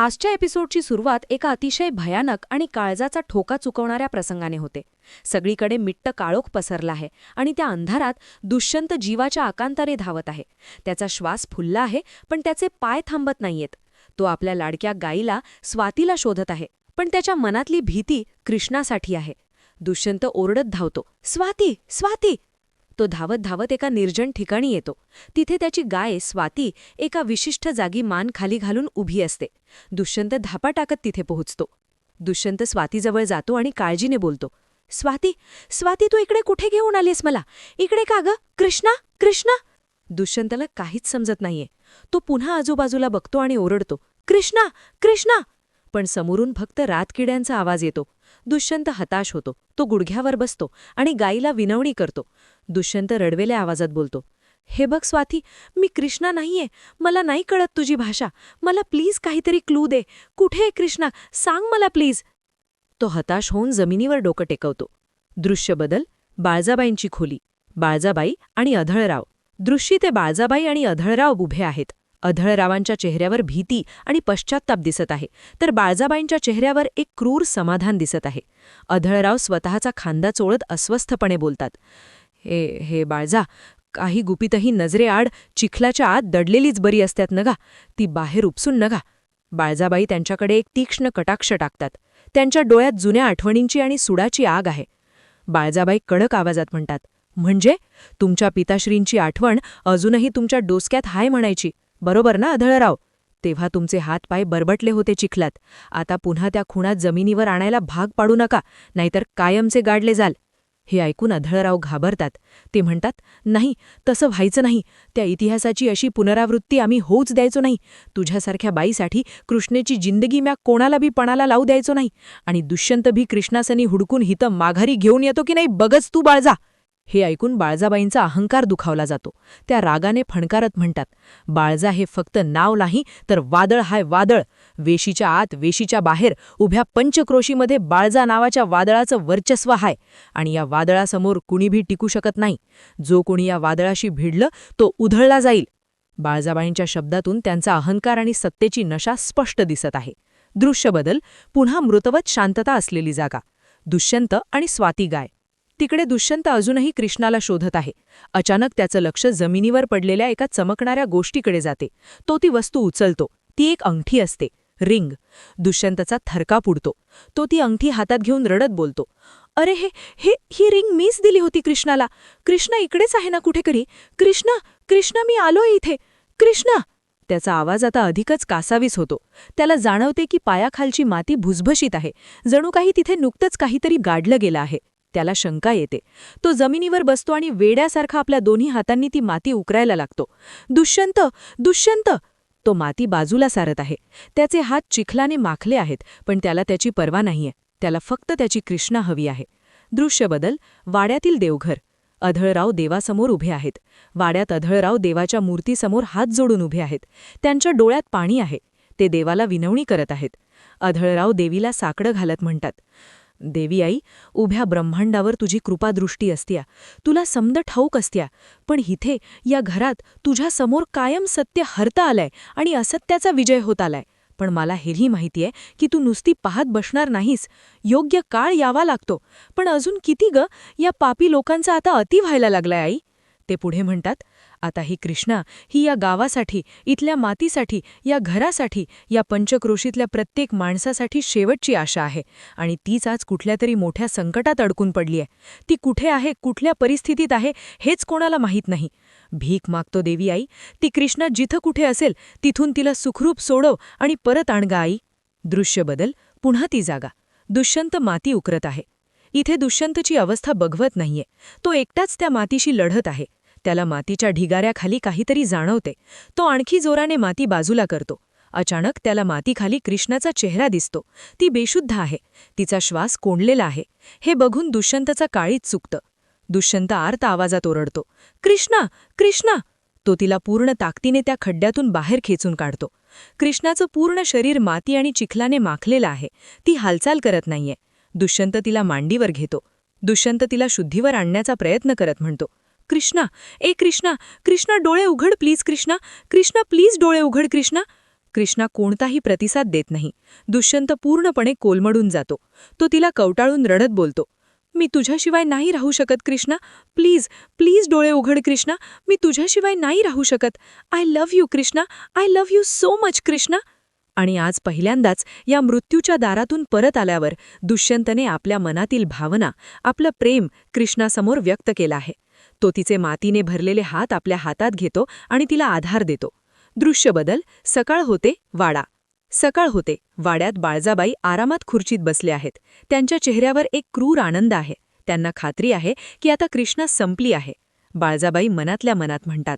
आजच्या एपिसोडची सुरुवात एका अतिशय भयानक आणि काळजाचा ठोका चुकवणाऱ्या प्रसंगाने होते. सगळीकडे मिट्ट काळोख पसरला आहे आणि त्या अंधारात दुष्यंत जीवाच्या आकांतारे धावत आहे. त्याचा श्वास फुलला आहे पण त्याचे पाय थांबत नाहीयेत. तो आपल्या लाडक्या गाईला स्वातीला शोधत आहे पण त्याच्या मनातली भीती कृष्णासाठी आहे. दुष्यंत ओरडत धावतो स्वाती स्वाती तो धावत धावत एका निर्जन ठिकाणी येतो. तिथे त्याची गाय स्वाती एका विशिष्ट जागी मान खाली घालून उभी असते. दुष्यंत धापा टाकत तिथे पोहोचतो. दुष्यंत स्वातीजवळ जातो आणि काळजीने बोलतो स्वाती स्वाती तू इकडे कुठे घेऊन आलीस मला? इकडे का ग? कृष्णा कृष्णा. दुष्यंतला काहीच समजत नाहीये. तो पुन्हा आजूबाजूला बघतो आणि ओरडतो कृष्णा कृष्णा. पण समोरून फक्त रातकिड्यांचा आवाज येतो. दुष्यंत हताश होतो. तो गुडघ्यावर बसतो आणि गाईला विनवणी करतो. दुष्यंत रडवेल्या आवाजात बोलतो हे बघ स्वाती मी कृष्णा नाहीये. मला नाही कळत तुझी भाषा. मला प्लीज काहीतरी क्लू दे. कुठे आहे कृष्णा? सांग मला प्लीज. तो हताश होऊन जमिनीवर डोकं टेकवतो. दृश्य बदल बाळजाबाईंची खोली बाळजाबाई आणि अधळराव. दृश्यी ते बाळजाबाई आणि अधळराव उभे आहेत. अधळरावांच्या चेहऱ्यावर भीती आणि पश्चात्ताप दिसत आहे. तर बाळजाबाईंच्या चेहऱ्यावर एक क्रूर समाधान दिसत आहे. अधळराव स्वतःचा खांदा चोळत अस्वस्थपणे बोलतात हे हे बाळजा काही गुपितही नजरेआड चिखलाच्या आत दडलेलीच बरी असतात नगा. ती बाहेर उपसून नगा. बाळजाबाई त्यांच्याकडे एक तीक्ष्ण कटाक्ष टाकतात. त्यांच्या डोळ्यात जुन्या आठवणींची आणि सुडाची आग आहे. बाळजाबाई कडक आवाजात म्हणतात म्हणजे? तुमच्या पिताश्रींची आठवण अजूनही तुमच्या डोसक्यात हाय म्हणायची. बरोबर ना अधळराव तेव्हा तुमचे हातपाय बरबटले होते चिखलात. आता पुन्हा त्या खुणात जमिनीवर आणायला भाग पाडू नका नाहीतर कायमचे गाडले जाल. हे ऐकून अधळराव घाबरतात. ते म्हणतात नाही तसं व्हायचं नाही. त्या इतिहासाची अशी पुनरावृत्ती आम्ही होऊच द्यायचो नाही. तुझ्यासारख्या बाईसाठी कृष्णेची जिंदगी म्या कोणाला बी पणाला लावू द्यायचो नाही. आणि दुष्यंत भी कृष्णासनी हुडकून हितं माघारी घेऊन येतो की नाही बघच तू बाळजा. हे ऐकून बाळजाबाईंचा अहंकार दुखावला जातो. त्या रागाने फणकारत म्हणतात बाळजा हे फक्त नाव नाही तर वादळ हाय वादळ. वेशीच्या आत वेशीच्या बाहेर उभ्या पंचक्रोशीमध्ये बाळजा नावाच्या वादळाचं वर्चस्व हाय. आणि या वादळासमोर कुणीबी टिकू शकत नाही. जो कोणी या वादळाशी भिडलं तो उधळला जाईल. बाळजाबाईंच्या शब्दातून त्यांचा अहंकार आणि सत्तेची नशा स्पष्ट दिसत आहे. दृश्य बदल पुन्हा मृतवत शांतता असलेली जागा. दुष्यंत आणि स्वाती गाय. तिकडे दुष्यंत अजूनही कृष्णाला शोधत आहे. अचानक त्याचं लक्ष जमिनीवर पडलेल्या एका चमकणाऱ्या गोष्टीकडे जाते. तो ती वस्तू उचलतो. ती एक अंगठी असते. रिंग. दुष्यंतचा थरका पुडतो. तो ती अंगठी हातात घेऊन रडत बोलतो. अरे हे हे ही रिंग मीच दिली होती कृष्णाला. कृष्णा इकडेच आहे ना कुठेतरी कृष्णा कृष्णा मी आलोय इथे. कृष्णा! त्याचा आवाज आता अधिकच कासावीस होतो. त्याला जाणवते की पायाखालची माती भुसभशीत आहे. जणू काही तिथे नुकतंच काहीतरी गाडलं गेलं आहे. त्याला शंका येते. तो जमिनीवर बसतो आणि वेड्यासारखा आपल्या दोन्ही हातांनी ती माती उकरायला लागतो. दुष्यंत दुष्यंत! तो माती बाजूला सारत आहे. त्याचे हात चिखलाने माखले आहेत पण त्याला त्याची पर्वा नाहीये. त्याला फक्त त्याची कृष्णा हवी आहे. दृश्य बदल. वाड्यातील देवघर. अधळराव देवासमोर उभे आहेत. वाड्यात अधळराव देवाच्या मूर्तीसमोर हात जोडून उभे आहेत. त्यांच्या डोळ्यात पाणी आहे. ते देवाला विनवणी करत आहेत. अधळराव देवीला साकडं घालत म्हणतात. देवी आई उभ्या ब्रह्मांडावर तुझी कृपादृष्टी असत्या. तुला समद ठाऊक असत्या. पण हिथे या घरात तुझ्या समोर कायम सत्य हरता आलंय आणि असत्याचा विजय होत आलाय. पण मला हेही माहितीये की तू नुसती पाहत बसणार नाहीस. योग्य काळ यावा लागतो. पण अजून किती ग? या पापी लोकांचा आता अति व्हायला लागलाय आई. ते पुढे म्हणतात आता ही कृष्णा ही या गावासाठी इथल्या मातीसाठी या घरासाठी या पंचक्रोशीतल्या प्रत्येक माणसासाठी शेवटची आशा आहे. आणि तीच आज कुठल्या तरी मोठ्या संकटात अडकून पडली आहे. ती कुठे आहे कुठल्या परिस्थितीत आहे हेच कोणाला माहीत नाही. भीक मागतो देवी आई. ती कृष्णा जिथं कुठे असेल तिथून तिला सुखरूप सोडव आणि परत आणगा आई. दृश्य बदल. पुन्हा ती जागा. दुष्यंत माती उकरत आहे. इथे दुष्यंतची अवस्था बघवत नाहीये. तो एकटाच त्या मातीशी लढत आहे. त्याला मातीच्या ढिगाऱ्याखाली काहीतरी जाणवते. तो आणखी जोराने माती बाजूला करतो. अचानक त्याला मातीखाली कृष्णाचा चेहरा दिसतो. ती बेशुद्ध आहे. तिचा श्वास कोंडलेला आहे. हे बघून दुष्यंतचा काळीच चुकतं. दुष्यंत आर्त आवाजात ओरडतो. कृष्णा! कृष्णा! तो तिला पूर्ण ताकदीने त्या खड्ड्यातून बाहेर खेचून काढतो. कृष्णाचं पूर्ण शरीर माती आणि चिखलाने माखलेलं आहे. ती हालचाल करत नाहीये. दुष्यंत तिला मांडीवर घेतो. दुष्यंत तिला शुद्धीवर आणण्याचा प्रयत्न करत म्हणतो. कृष्णा ए कृष्णा कृष्णा डोळे उघड प्लीज कृष्णा कृष्णा प्लीज डोळे उघड कृष्णा. कृष्णा कोणताही प्रतिसाद देत नाही. दुष्यंत पूर्णपणे कोलमडून जातो. तो तिला कवटाळून रडत बोलतो. मी तुझ्याशिवाय नाही राहू शकत कृष्णा. प्लीज प्लीज डोळे उघड कृष्णा. मी तुझ्याशिवाय नाही राहू शकत. I love you Krishna. I love you so much Krishna. आणि आज पहिल्यांदाच या मृत्यूच्या दारातून परत आल्यावर दुष्यंतने आपल्या मनातील भावना आपलं प्रेम कृष्णासमोर व्यक्त केलं आहे. तो तिचे मातीने भरलेले हात आपल्या हातात घेतो आणि तिला आधार देतो. दृश्य बदल सकाळ होते वाडा. सकाळ होते वाड्यात बाळजाबाई आरामात खुर्चीत बसले आहेत. त्यांच्या चेहऱ्यावर एक क्रूर आनंद आहे. त्यांना खात्री आहे की आता कृष्णा संपली आहे. बाळजाबाई मनातल्या मनात म्हणतात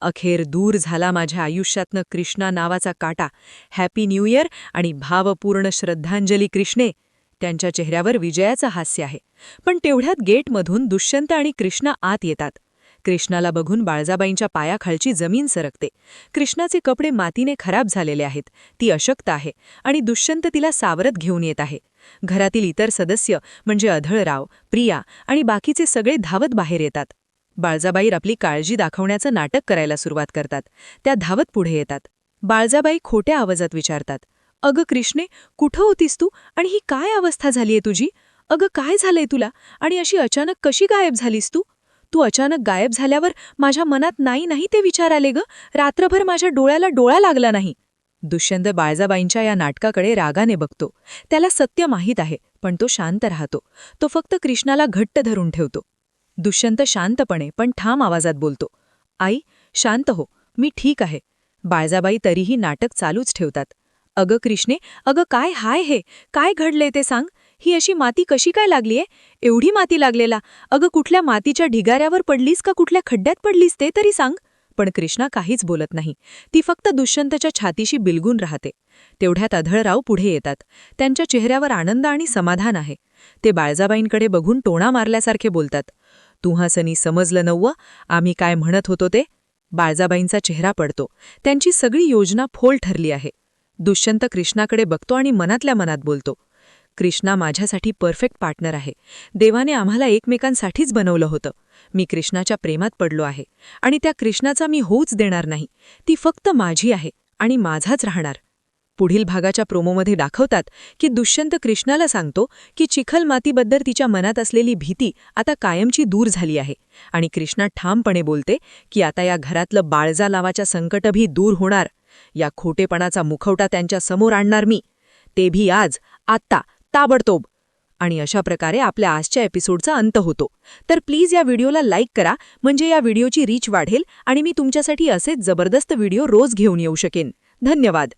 अखेर दूर झाला माझ्या आयुष्यातनं कृष्णा नावाचा काटा. हॅपी न्यू इयर आणि भावपूर्ण श्रद्धांजली कृष्णे. त्यांच्या चेहऱ्यावर विजयाचं हास्य आहे. पण तेवढ्यात गेटमधून दुष्यंत आणि कृष्णा आत येतात. कृष्णाला बघून बाळजाबाईंच्या पायाखालची जमीन सरकते. कृष्णाचे कपडे मातीने खराब झालेले आहेत. ती अशक्त आहे आणि दुष्यंत तिला सावरत घेऊन येत आहे. घरातील इतर सदस्य म्हणजे अधळराव प्रिया आणि बाकीचे सगळे धावत बाहेर येतात. बाळजाबाई आपली काळजी दाखवण्याचं नाटक करायला सुरुवात करतात. त्या धावत पुढे येतात. बाळजाबाई खोट्या आवाजात विचारतात. अगं कृष्णे कुठं होतीस तू? आणि ही काय अवस्था झालीये तुझी? अगं काय झालंय तुला? आणि अशी अचानक कशी गायब झालीस तू? तू अचानक गायब झाल्यावर माझ्या मनात नाही नाही ते विचार आले ग. रात्रभर माझ्या डोळ्याला डोळा लागला नाही. दुष्यंत बाळजाबाईंच्या या नाटकाकडे रागाने बघतो. त्याला सत्य माहीत आहे पण तो शांत राहतो. तो फक्त कृष्णाला घट्ट धरून ठेवतो. दुष्यंत शांतपणे पण ठाम आवाजात बोलतो. आई शांत हो. मी ठीक आहे. बाळजाबाई तरीही नाटक चालूच ठेवतात. अगं कृष्णे अगं काय हाय हे? काय घडले ते सांग. ही अशी माती कशी काय लागलीये एवढी माती लागलेला. अगं कुठल्या मातीच्या ढिगाऱ्यावर पडलीस का कुठल्या खड्ड्यात पडलीस ते तरी सांग. पण कृष्णा काहीच बोलत नाही. ती फक्त दुष्यंतच्या छातीशी बिलगून राहते. तेवढ्यात अधळराव पुढे येतात. त्यांच्या चेहऱ्यावर आनंद आणि समाधान आहे. ते बाळजाबाईंकडे बघून टोणा मारल्यासारखे बोलतात. तुहासनी समजलं नव्वं? आम्ही काय म्हणत होतो ते? बाळजाबाईंचा चेहरा पडतो. त्यांची सगळी योजना फोल ठरली आहे. दुष्यंत कृष्णाकडे बघतो आणि मनातल्या मनात बोलतो. कृष्णा माझ्यासाठी परफेक्ट पार्टनर आहे. देवाने आम्हाला एकमेकांसाठीच बनवलं होतं. मी कृष्णाच्या प्रेमात पडलो आहे. आणि त्या कृष्णाचा मी होऊच देणार नाही. ती फक्त माझी आहे आणि माझाच राहणार. पुढील भागाच्या प्रोमोमध्ये दाखवतात की दुष्यंत कृष्णाला सांगतो की चिखल मातीबद्दल तिच्या मनात असलेली भीती आता कायमची दूर झाली आहे. आणि कृष्णा ठामपणे बोलते की आता या घरातलं बाळजा लावाच्या संकटभी दूर होणार. या खोटेपणाचा मुखवटा त्यांच्यासमोर आणणार मी. ते भी आज आत्ता ताबडतोब. आणि अशा प्रकारे आपल्या आजच्या एपिसोडचा अंत होतो. तर प्लीज या व्हिडिओला लाईक करा म्हणजे या व्हिडिओची रीच वाढेल आणि मी तुमच्यासाठी असेच जबरदस्त व्हिडिओ रोज घेऊन येऊ शकेन. धन्यवाद.